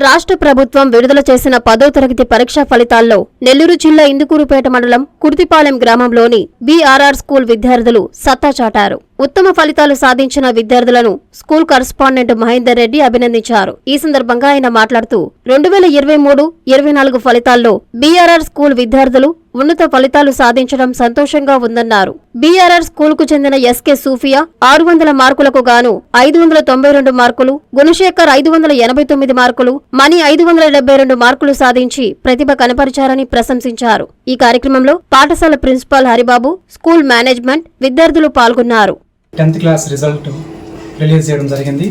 రాష్ట్ర ప్రభుత్వం విడుదల చేసిన పదో తరగతి పరీక్షా ఫలితాల్లో నెల్లూరు జిల్లా ఇందుకూరుపేట మండలం కుర్తిపాలెం గ్రామంలోని బీఆర్ఆర్ స్కూల్ విద్యార్థులు సత్తా చాటారు. ఉత్తమ ఫలితాలు సాధించిన విద్యార్థులను స్కూల్ కరస్పాండెంట్ మహేందర్ రెడ్డి అభినందించారు. ఈ సందర్భంగా ఆయన మాట్లాడుతూ రెండు వేల ఇరవై మూడు ఇరవై నాలుగు ఫలితాల్లో బీఆర్ఆర్ స్కూల్ విద్యార్థులు ఉన్నత ఫలితాలు సాధించడం సంతోషంగా ఉందన్నారు. బీఆర్ఆర్ స్కూల్కు చెందిన ఎస్కే సూఫియా ఆరు వందల మార్కులకు గాను ఐదు వందల తొంభై రెండు మార్కులు గుణశేఖర్ ఐదు వందల ఎనభై తొమ్మిది మార్కులు మణి ఐదు వందల డెబ్బై రెండు మార్కులు సాధించి ప్రతిభ కనపరిచారని ప్రశంసించారు. ఈ కార్యక్రమంలో పాఠశాల ప్రిన్సిపాల్ హరిబాబు స్కూల్ మేనేజ్మెంట్ విద్యార్థులు పాల్గొన్నారు. టెన్త్ క్లాస్ రిజల్ట్ రిలీజ్ చేయడం జరిగింది.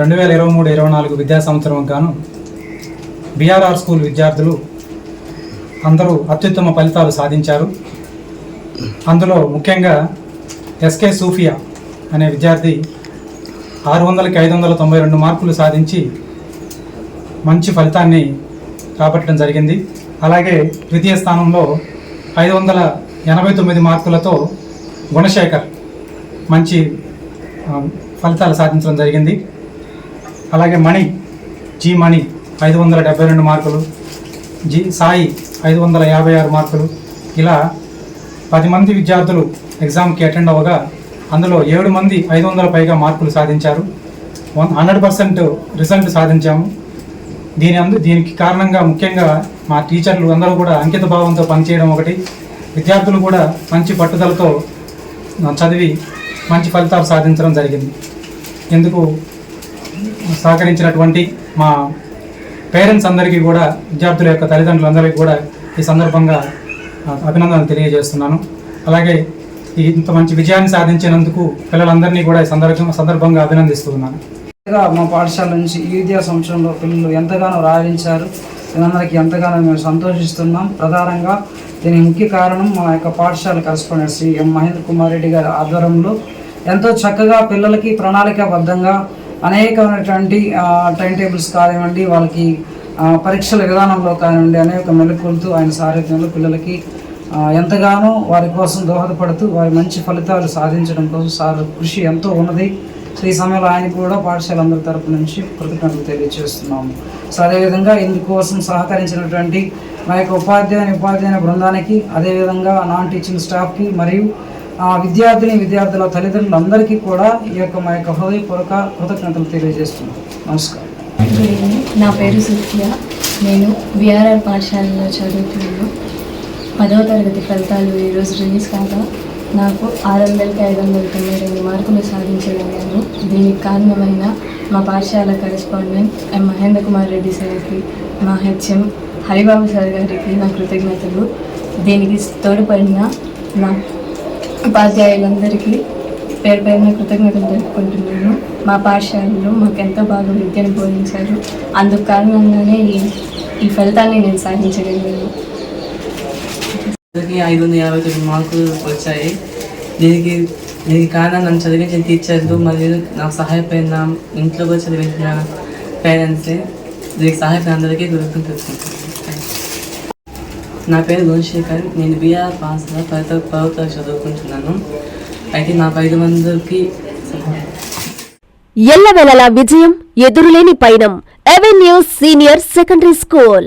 రెండు వేల ఇరవై మూడు ఇరవై నాలుగు విద్యా సంవత్సరం గాను బీఆర్ఆర్ స్కూల్ విద్యార్థులు అందరూ అత్యుత్తమ ఫలితాలు సాధించారు. అందులో ముఖ్యంగా ఎస్కే సూఫియా అనే విద్యార్థి ఆరు వందలకి ఐదు వందల తొంభై రెండు మార్కులు సాధించి మంచి ఫలితాన్ని రాబట్టడం జరిగింది. అలాగే ద్వితీయ స్థానంలో ఐదు వందల ఎనభై తొమ్మిది మార్కులతో గుణశేఖర్ మంచి ఫలితాలు సాధించడం జరిగింది. అలాగే మణి జీ మణి ఐదు వందల డెబ్బై రెండు మార్కులు జి సాయి ఐదు వందల యాభై ఆరు మార్కులు. ఇలా పది మంది విద్యార్థులు ఎగ్జామ్కి అటెండ్ అవ్వగా అందులో ఏడు మంది ఐదు వందల పైగా మార్కులు సాధించారు. వన్ హండ్రెడ్ పర్సెంట్ రిజల్ట్ సాధించాము. దీని అందు దీనికి కారణంగా ముఖ్యంగా మా టీచర్లు అందరూ కూడా అంకిత భావంతో పనిచేయడం ఒకటి. విద్యార్థులు కూడా మంచి పట్టుదలతో చదివి మంచి ఫలితాలు సాధించడం జరిగింది. ఎందుకు? సహకరించినటువంటి మా పేరెంట్స్ అందరికీ కూడా విద్యార్థుల యొక్క తల్లిదండ్రులందరికీ కూడా ఈ సందర్భంగా అభినందనలు తెలియజేస్తున్నాను. అలాగే ఈ ఇంత మంచి విజయాన్ని సాధించినందుకు పిల్లలందరినీ కూడా ఈ సందర్భం సందర్భంగా అభినందిస్తున్నాను. మా పాఠశాల నుంచి ఈ విద్యా సంవత్సరంలో పిల్లలు ఎంతగానో రాణించారు. దీనందరికీ ఎంతగానో మేము సంతోషిస్తున్నాం. ప్రధానంగా దీనికి ముఖ్య కారణం మా యొక్క పాఠశాల కరస్పాండెంట్ శ్రీ ఎం మహేంద్ర కుమార్ రెడ్డి గారి ఆధ్వర్యంలో ఎంతో చక్కగా పిల్లలకి ప్రణాళికాబద్ధంగా అనేకమైనటువంటి టైం టేబుల్స్ కానివ్వండి వాళ్ళకి పరీక్షల విధానంలో కానివ్వండి అనేక మెలకులతో ఆయన సారథ్యంలో పిల్లలకి ఎంతగానో వారి కోసం దోహదపడుతూ వారి మంచి ఫలితాలు సాధించడం కోసం సార్ కృషి ఎంతో ఉన్నది. సో ఈ సమయంలో ఆయన కూడా పాఠశాల అందరి తరపు నుంచి కృతజ్ఞతలు తెలియజేస్తున్నాము. సో అదేవిధంగా ఇందుకోసం సహకరించినటువంటి మా యొక్క ఉపాధ్యాయుని ఉపాధ్యాయుని బృందానికి అదేవిధంగా నాన్ టీచింగ్ స్టాఫ్కి మరియు ఆ, విద్యార్థిని విద్యార్థుల తల్లిదండ్రులందరికీ కూడా ఈ యొక్క మా యొక్క హృదయపూర్వక కృతజ్ఞతలు తెలియజేస్తున్నాం నమస్కారం. నా పేరు సుప్రియ. నేను విఆర్ఆర్ పాఠశాలలో చదువుతున్నాను. పదవ తరగతి ఫలితాలు ఈరోజు రిలీజ్ కాగా నాకు ఆరు వందలకి ఐదు వందల తొంభై రెండు మార్కులు సాధించగలిగాను దీనికి కారణమైన మా పాఠశాల కరెస్పాండెంట్ ఎం మహేంద్ర కుమార్ రెడ్డి సార్కి మా హెచ్ఎం హరిబాబు సార్ గారికి నా కృతజ్ఞతలు. దీనికి తోడ్పడిన నా ఉపాధ్యాయులందరికీ పేరు పేరున కృతజ్ఞతలు తెలుపుకుంటున్నాను. మా పాఠశాలలో మాకు ఎంతో బాగా విద్యను బోధించారు. అందుకు కారణంగానే ఈ ఈ ఫలితాన్ని నేను సాధించగలిగాను. అందరికీ ఐదు వందల యాభై తొమ్మిది మార్కులు వచ్చాయి. దీనికి దీనికి కారణం నన్ను చదివించిన టీచర్లు మరియు నాకు సహాయపడిన ఇంట్లో కూడా చదివించిన పేరెంట్స్. దీనికి సహాయపడిన అందరికీ కృతజ్ఞతలు తెలుసుకుంటున్నాను నా పేరు గుణశేఖర్. నేను బీఆర్ పాస్ పదవ పదవ చదువుకుంటున్నాను. అయితే నాకు ఐదు వందలకి ఎల్లవెలలా విజయం ఎదురులేని పయనం. Avenue senior secondary school